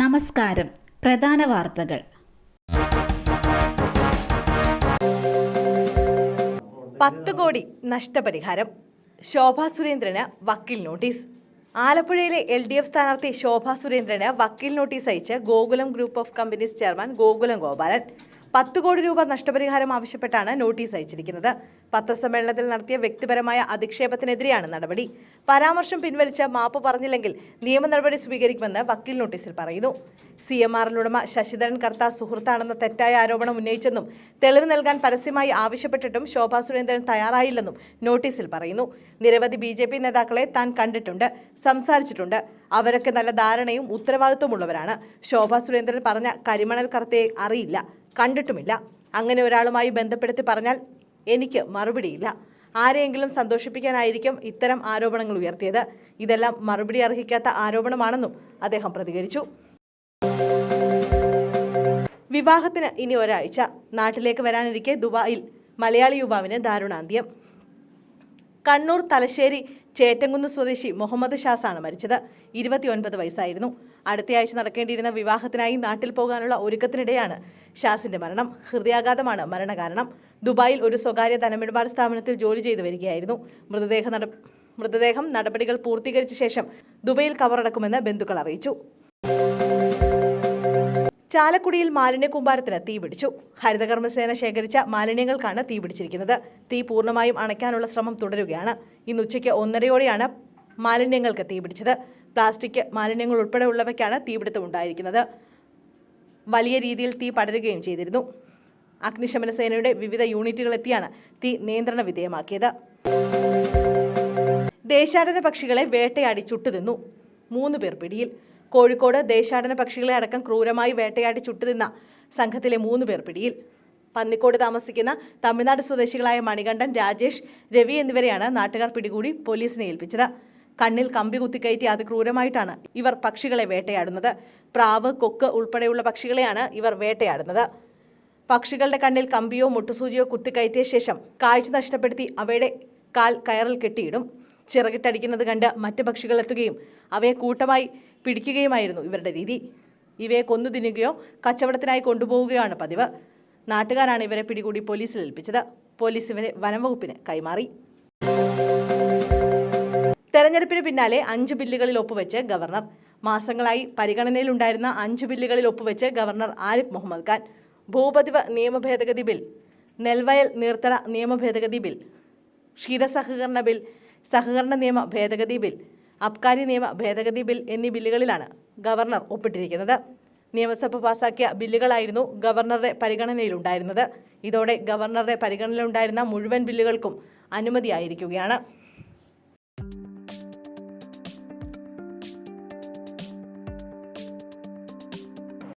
നമസ്കാരം. പ്രധാന വാർത്തകൾ. പത്ത് കോടി നഷ്ടപരിഹാരം. ശോഭാ സുരേന്ദ്രന് വക്കീൽ നോട്ടീസ്. ആലപ്പുഴയിലെ എൽ ഡി എഫ് സ്ഥാനാർത്ഥി ശോഭാ സുരേന്ദ്രന് വക്കീൽ നോട്ടീസ് അയച്ച് Gokulam group of companies chairman Gokulam Gopalan. പത്ത് കോടി രൂപ നഷ്ടപരിഹാരം ആവശ്യപ്പെട്ടാണ് നോട്ടീസ് അയച്ചിരിക്കുന്നത്. പത്രസമ്മേളനത്തിൽ നടത്തിയ വ്യക്തിപരമായ അധിക്ഷേപത്തിനെതിരെയാണ് നടപടി. പരാമർശം പിൻവലിച്ച മാപ്പ് പറഞ്ഞില്ലെങ്കിൽ നിയമ നടപടി സ്വീകരിക്കുമെന്ന് വക്കീൽ നോട്ടീസിൽ പറയുന്നു. സി എം ആറിലുടമ ശശിധരൻ കർത്ത സുഹൃത്താണെന്ന തെറ്റായ ആരോപണം ഉന്നയിച്ചെന്നും തെളിവ് നൽകാൻ പരസ്യമായി ആവശ്യപ്പെട്ടിട്ടും ശോഭാ സുരേന്ദ്രൻ തയ്യാറായില്ലെന്നും നോട്ടീസിൽ പറയുന്നു. നിരവധി ബി ജെ പി നേതാക്കളെ താൻ കണ്ടിട്ടുണ്ട് സംസാരിച്ചിട്ടുണ്ട്. അവരൊക്കെ നല്ല ധാരണയും ഉത്തരവാദിത്വമുള്ളവരാണ്. ശോഭാ സുരേന്ദ്രൻ പറഞ്ഞ കരിമണൽ കർത്തയെ അറിയില്ല. കണ്ടിട്ടുമില്ല. അങ്ങനെ ഒരാളുമായി ബന്ധപ്പെടുത്തി പറഞ്ഞാൽ എനിക്ക് മറുപടിയില്ല. ആരെയെങ്കിലും സന്തോഷിപ്പിക്കാനായിരിക്കും ഇത്തരം ആരോപണങ്ങൾ ഉയർത്തിയത്. ഇതെല്ലാം മറുപടി അർഹിക്കാത്ത ആരോപണമാണെന്നും അദ്ദേഹം പ്രതികരിച്ചു. വിവാഹത്തിന് ഇനി ഒരാഴ്ച. നാട്ടിലേക്ക് വരാനിരിക്കെ ദുബായിൽ മലയാളി യുവാവിന് ദാരുണാന്ത്യം. കണ്ണൂർ തലശ്ശേരി ചേറ്റങ്കുന്ന് സ്വദേശി മുഹമ്മദ് ഷാസാണ് മരിച്ചത്. ഇരുപത്തിയൊൻപത് വയസ്സായിരുന്നു. അടുത്തയാഴ്ച നടക്കേണ്ടിയിരുന്ന വിവാഹത്തിനായി നാട്ടിൽ പോകാനുള്ള ഒരുക്കത്തിനിടെയാണ് ഷാസിന്റെ മരണം. ഹൃദയാഘാതമാണ് മരണകാരണം. ദുബായിൽ ഒരു സ്വകാര്യ ധനമിടപാട് സ്ഥാപനത്തിൽ ജോലി ചെയ്തു വരികയായിരുന്നു. മൃതദേഹ മൃതദേഹം നടപടികൾ പൂർത്തീകരിച്ച ശേഷം ദുബൈയിൽ കവറടക്കുമെന്ന് ബന്ധുക്കൾ അറിയിച്ചു. ചാലക്കുടിയിൽ മാലിന്യ കൂമ്പാരത്തിന് തീപിടിച്ചു ഹരിതകർമ്മസേന ശേഖരിച്ച മാലിന്യങ്ങൾക്കാണ് തീപിടിച്ചിരിക്കുന്നത് തീ പൂർണമായും അണയ്ക്കാനുള്ള ശ്രമം തുടരുകയാണ്. ഇന്ന് ഉച്ചയ്ക്ക് ഒന്നരയോടെയാണ് മാലിന്യങ്ങൾക്ക് തീപിടിച്ചത് പ്ലാസ്റ്റിക് മാലിന്യങ്ങൾ ഉൾപ്പെടെയുള്ളവയ്ക്കാണ് തീപിടുത്തം ഉണ്ടായിരിക്കുന്നത്. വലിയ രീതിയിൽ തീ പടരുകയും ചെയ്തിരുന്നു. അഗ്നിശമന സേനയുടെ വിവിധ യൂണിറ്റുകൾ എത്തിയാണ് തീ നിയന്ത്രണ വിധേയമാക്കിയത്. ദേശാടന പക്ഷികളെ വേട്ടയാടി ചുട്ടുതിന്നു. മൂന്ന് പേർ പിടിയിൽ. കോഴിക്കോട് ദേശാടന പക്ഷികളെ അടക്കം ക്രൂരമായി വേട്ടയാടി ചുട്ടുതിന്ന സംഘത്തിലെ മൂന്ന് പേർ പിടിയിൽ. പന്നിക്കോട് താമസിക്കുന്ന തമിഴ്നാട് സ്വദേശികളായ മണികണ്ഠൻ രാജേഷ് രവി എന്നിവരെയാണ് നാട്ടുകാർ പിടികൂടി പോലീസിനെ ഏൽപ്പിച്ചത്. കണ്ണിൽ കമ്പി കുത്തിക്കയറ്റി അതിക്രൂരമായിട്ടാണ് ഇവർ പക്ഷികളെ വേട്ടയാടുന്നത്. പ്രാവ് കൊക്ക് ഉൾപ്പെടെയുള്ള പക്ഷികളെയാണ് ഇവർ വേട്ടയാടുന്നത്. പക്ഷികളുടെ കണ്ണിൽ കമ്പിയോ മുട്ടുസൂചിയോ കുത്തിക്കയറ്റിയ ശേഷം കാഴ്ച നഷ്ടപ്പെടുത്തി അവയുടെ കാൽ കയറിൽ കെട്ടിയിടും. ചിറകിട്ടടിക്കുന്നത് കണ്ട് മറ്റ് പക്ഷികൾ എത്തുകയും അവയെ കൂട്ടമായി പിടിക്കുകയുമായിരുന്നു ഇവരുടെ രീതി. ഇവയെ കൊന്നു തിന്നുകയോ കച്ചവടത്തിനായി കൊണ്ടുപോവുകയാണ് പതിവ്. നാട്ടുകാരാണ് ഇവരെ പിടികൂടി പോലീസിൽ ഏൽപ്പിച്ചത്. പോലീസ് ഇവരെ വനംവകുപ്പിന് കൈമാറി. തെരഞ്ഞെടുപ്പിന് പിന്നാലെ അഞ്ച് ബില്ലുകളിൽ ഒപ്പുവെച്ച് ഗവർണർ. മാസങ്ങളായി പരിഗണനയിലുണ്ടായിരുന്ന അഞ്ച് ബില്ലുകളിൽ ഒപ്പുവെച്ച് ഗവർണർ ആരിഫ് മുഹമ്മദ് ഖാൻ. ഭൂപതിവ് നിയമ ഭേദഗതി ബിൽ. നെൽവയൽ നീർത്തല നിയമ ബിൽ. ക്ഷീരസഹകരണ ബിൽ. സഹകരണ നിയമ ഭേദഗതി ബിൽ അബ്കാരി നിയമ ഭേദഗതി ബിൽ എന്നീ ബില്ലുകളിലാണ് ഗവർണർ ഒപ്പിട്ടിരിക്കുന്നത്. നിയമസഭ പാസാക്കിയ ബില്ലുകളായിരുന്നു ഗവർണറുടെ പരിഗണനയിലുണ്ടായിരുന്നത്. ഇതോടെ ഗവർണറുടെ പരിഗണനയിലുണ്ടായിരുന്ന മുഴുവൻ ബില്ലുകൾക്കും അനുമതിയായിരിക്കുകയാണ്.